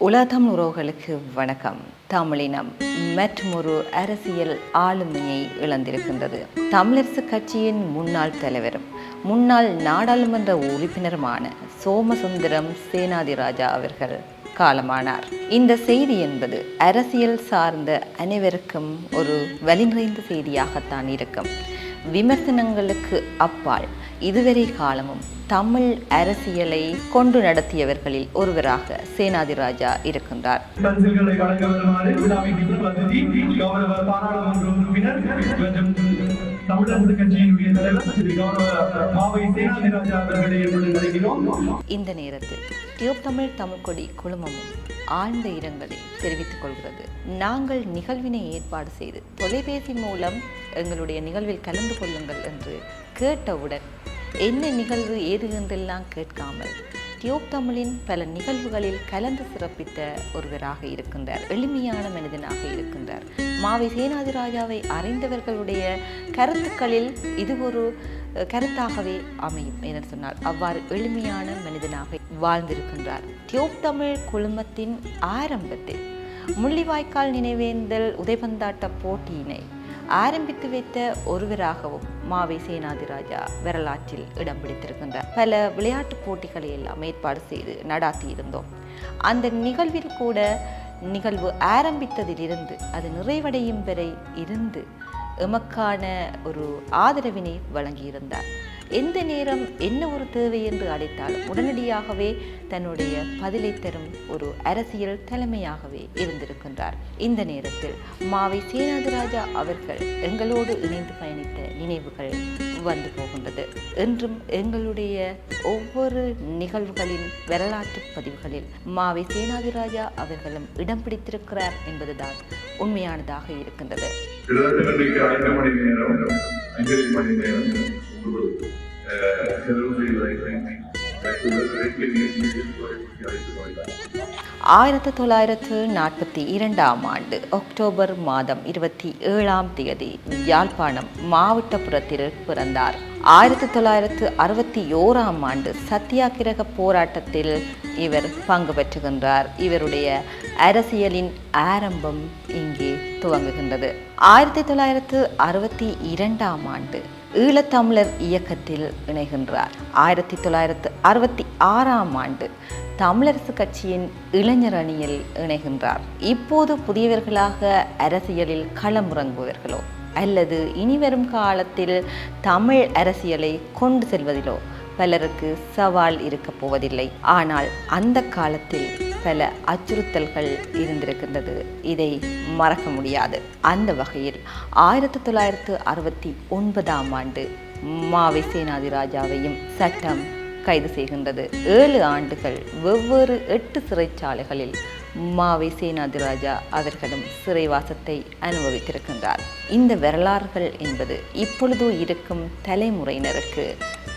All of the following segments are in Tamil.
உலகம் உறவுகளுக்கு வணக்கம். தமிழினம் மற்றொரு அரசியல் ஆளுமையை இழந்திருக்கின்றது. தமிழரசு கட்சியின் முன்னாள் தலைவரும் முன்னாள் நாடாளுமன்ற உறுப்பினருமான சோமசுந்தரம் சேனாதிராஜா அவர்கள் காலமானார். இந்த செய்தி என்பது அரசியல் சார்ந்த அனைவருக்கும் ஒரு வலி நிறைந்த செய்தியாகத்தான் இருக்கும். விமர்சனங்களுக்கு அப்பால் இதுவரை காலமும் தமிழ் அரசியலை கொண்டு நடத்தியவர்களில் ஒருவராக சேனாதி ராஜா இருக்கின்றார் இந்த நேரத்தில் டியூப் தமிழ் தமிழ்கொடி குழுமமும் ஆழ்ந்த இரங்கலை தெரிவித்துக் கொள்கிறது. நாங்கள் நிகழ்வினை ஏற்பாடு செய்து தொலைபேசி மூலம் எங்களுடைய நிகழ்வில் கலந்து கொள்ளுங்கள் என்று கேட்டவுடன் என்ன நிகழ்வு ஏது என்றெல்லாம் கேட்காமல் டியூப் தமிழின் பல நிகழ்வுகளில் கலந்து சிறப்பித்த ஒருவராக இருக்கின்றார். எளிமையான மனிதனாக இருக்கின்றார். மாவை சேனாதிராஜாவை அறிந்தவர்களுடைய கருத்துக்களில் இது ஒரு கருத்தாகவே அமையும் என சொன்னால் அவ்வாறு எளிமையான மனிதனாக வாழ்ந்திருக்கின்றார். டியூப் தமிழ் குழுமத்தின் ஆரம்பத்தில் முள்ளிவாய்க்கால் நினைவேந்தல் உதைபந்தாட்ட போட்டியினை ஆரம்பித்து வைத்த ஒருவராகவும் மாவை சேனாதிராஜா வரலாற்றில் இடம் பிடித்திருக்கின்றார் பல விளையாட்டு போட்டிகளை எல்லாம் ஏற்பாடு செய்து நடாத்தி இருந்தோம் அந்த நிகழ்வில் கூட நிகழ்வு ஆரம்பித்ததிலிருந்து அது நிறைவடையும் வரை இருந்து எமக்கான ஒரு ஆதரவினை வழங்கியிருந்தார். எந்த நேரம் என்ன ஒரு தேவை என்று அழைத்தாலும் உடனடியாகவே தன்னுடைய பதிலை தரும் ஒரு அரசியல் தலைமையாகவே இருந்திருக்கின்றார். இந்த நேரத்தில் மாவை சேனாதிராஜா அவர்கள் எங்களோடு இணைந்து பயணித்த நினைவுகள் வந்து போகின்றது என்றும் எங்களுடைய ஒவ்வொரு நிகழ்வுகளின் வரலாற்று பதிவுகளில் மாவை சேனாதிராஜா அவர்களும் இடம் பிடித்திருக்கிறார் என்பதுதான் உண்மையானதாக இருக்கின்றது மணி நேரம் ஆயிரத்தி தொள்ளாயிரத்து நாற்பத்தி இரண்டாம் ஆண்டு அக்டோபர் மாதம் இருபத்தி ஏழாம் தேதி யாழ்ப்பாணம் மாவட்டபுரத்தில் பிறந்தார். ஆயிரத்தி தொள்ளாயிரத்து அறுபத்தி ஓராம் ஆண்டு சத்தியாகிரக போராட்டத்தில் இவர் பங்கு பெற்றுகின்றார். இவருடைய அரசியலின் ஆரம்பம் இங்கே துவங்குகின்றது. ஆயிரத்தி தொள்ளாயிரத்து அறுபத்தி இரண்டாம் ஆண்டு ஈழத்தமிழர் இயக்கத்தில் இணைகின்றார். ஆயிரத்தி தொள்ளாயிரத்து அறுபத்தி ஆறாம் ஆண்டு தமிழரசு கட்சியின் இளைஞர் அணியில் இணைகின்றார். இப்போது புதியவர்களாக அரசியலில் களமிறங்குபவர்களோ அல்லது இனிவரும் காலத்தில் தமிழ் அரசியலை கொண்டு செல்வதிலோ? பலருக்கு சவால் இருக்கப் போவதில்லை. ஆனால் அந்த காலத்தில் பல அச்சுறுத்தல்கள் இருந்திருக்கின்றது. இதை மறக்க முடியாது. அந்த வகையில் ஆயிரத்தி தொள்ளாயிரத்து அறுபத்தி ஒன்பதாம் ஆண்டு மாவை சேனாதிராஜாவையும் சட்டம் கைது செய்கின்றது. ஏழு ஆண்டுகள் வெவ்வேறு எட்டு சிறைச்சாலைகளில் மாவை சேனாதிராஜா அவர்களும் சிறைவாசத்தை அனுபவித்திருக்கின்றார். இந்த வரலாறுகள் என்பது இப்பொழுது இருக்கும் தலைமுறையினருக்கு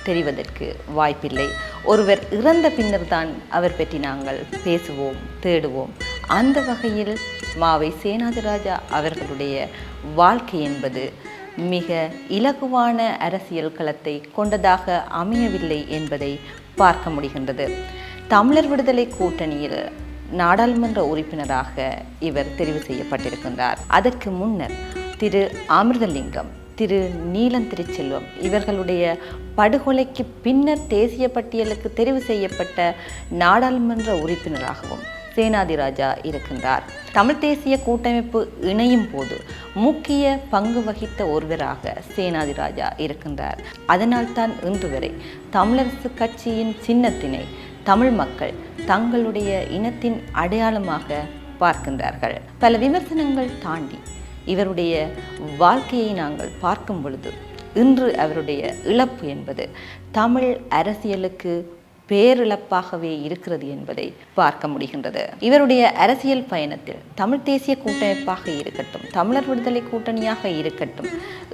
தெரிவதற்கு வாய்ப்பில்லை. ஒருவர் இறந்த பின்னர் தான் அவர் பற்றி நாங்கள் பேசுவோம் தேடுவோம். அந்த வகையில் மாவை சேனாதிராஜா அவர்களுடைய வாழ்க்கை என்பது மிக இலகுவான அரசியல் களத்தை கொண்டதாக அமையவில்லை என்பதை பார்க்க முடிகின்றது. தமிழர் விடுதலை கூட்டணியில் நாடாளுமன்ற உறுப்பினராக இவர் தெரிவு செய்யப்பட்டிருக்கின்றார். அதற்கு முன்னர் திரு அமிர்தலிங்கம் திரு நீலம் திருச்செல்வம். இவர்களுடைய படுகொலைக்கு பின்னர் தேசிய பட்டியலுக்கு தெரிவு செய்யப்பட்ட நாடாளுமன்ற உறுப்பினராகவும் சேனாதிராஜா இருக்கின்றார். தமிழ் தேசிய கூட்டமைப்பு இணையும் போது முக்கிய பங்கு வகித்த ஒருவராக சேனாதிராஜா இருக்கின்றார். அதனால்தான் இன்று வரை தமிழரசு கட்சியின் சின்னத்தினை தமிழ் மக்கள் தங்களுடைய இனத்தின் அடையாளமாக பார்க்கின்றார்கள். பல விமர்சனங்கள் தாண்டி இவருடைய வாழ்க்கையை நாங்கள் பார்க்கும் பொழுது இன்று அவருடைய இழப்பு என்பது தமிழ் அரசியலுக்கு பேரிழப்பாகவே இருக்கிறது என்பதை பார்க்க முடிகின்றது. இவருடைய அரசியல் பயணத்தில் தமிழ் தேசிய கூட்டமைப்பாக இருக்கட்டும் தமிழர் விடுதலை கூட்டணியாக இருக்கட்டும்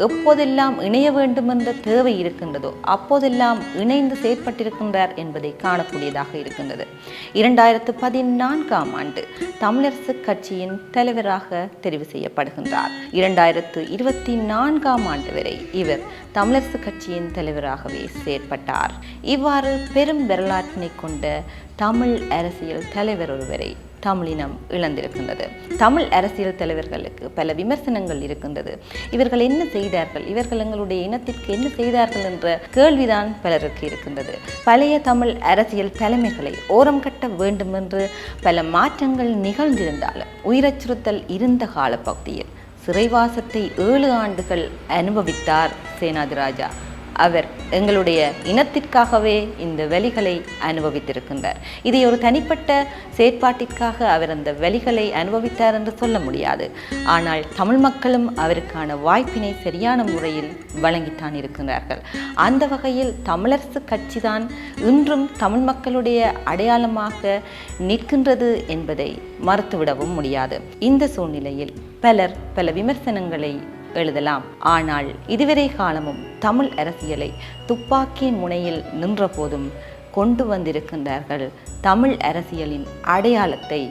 எப்போதெல்லாம் இணைய வேண்டும் என்ற தேவை இருக்கின்றதோ அப்போதெல்லாம் இணைந்து செயற்பட்டிருக்கின்றார் என்பதை காணக்கூடியதாக இருக்கின்றது. இரண்டாயிரத்து பதினான்காம் ஆண்டு தமிழரசு கட்சியின் தலைவராக தெரிவு செய்யப்படுகின்றார். இரண்டாயிரத்து இருபத்தி நான்காம் ஆண்டு வரை இவர் தமிழரசு கட்சியின் தலைவராகவே செயற்பட்டார். இவ்வாறு பெரும் விரல் வரலாற்றினை கொண்ட தமிழ் அரசியல் தலைவர் ஒருவரை தமிழினம் இழந்திருக்கின்றது. தமிழ் அரசியல் தலைவர்களுக்கு பல விமர்சனங்கள் இருக்கின்றது. இவர்கள் என்ன செய்தார்கள்? இவர்கள் எங்களுடைய இனத்திற்கு என்ன செய்தார்கள் என்ற கேள்விதான் பலருக்கு இருக்கின்றது. பழைய தமிழ் அரசியல் தலைமைகளை ஓரம் கட்ட வேண்டும் என்று பல மாற்றங்கள் நிகழ்ந்திருந்தாலும் உயிரச்சுறுத்தல் இருந்த காலப்பகுதியில் சிறைவாசத்தை ஏழு ஆண்டுகள் அனுபவித்தார் சேனாதிராஜா. அவர் எங்களுடைய இனத்திற்காகவே இந்த வலிகளை அனுபவித்திருக்கின்றார். இதை ஒரு தனிப்பட்ட செயற்பாட்டிற்காக அவர் அந்த வலிகளை அனுபவித்தார் என்று சொல்ல முடியாது. ஆனால் தமிழ் மக்களும் அவருக்கான வாய்ப்பினை சரியான முறையில் வழங்கித்தான் இருக்கின்றார்கள். அந்த வகையில் தமிழரசு கட்சிதான் இன்றும் தமிழ் மக்களுடைய அடையாளமாக நிற்கின்றது என்பதை மறுத்துவிடவும் முடியாது. இந்த சூழ்நிலையில் பலர் பல விமர்சனங்களை எழுதலாம். ஆனால் இதுவரை காலமும் தமிழ் அரசியலை துப்பாக்கியின் முனையில் நின்ற போதும் கொண்டு வந்திருக்கின்றார்கள். தமிழ் அரசியலின் அடையாளத்தை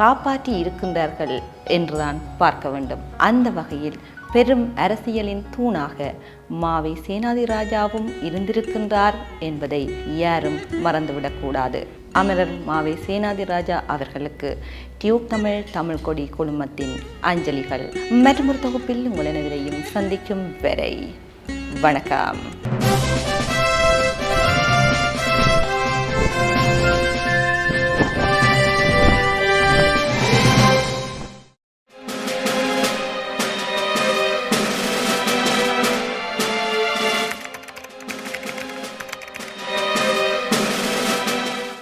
காப்பாற்றி இருக்கின்றார்கள் என்றுதான் பார்க்க வேண்டும். அந்த வகையில் பெரும் அரசியலின் தூணாக மாவை சேனாதிராஜாவும் இருந்திருக்கின்றார் என்பதை யாரும் மறந்துவிடக்கூடாது. அமரர் மாவை சேனாதிராஜா அவர்களுக்கு டியூப் தமிழ் தமிழ் கொடி குழுமத்தின் அஞ்சலிகள். மற்றொரு தொகுப்பில் உங்கள் சந்திக்கும் வரை வணக்கம்.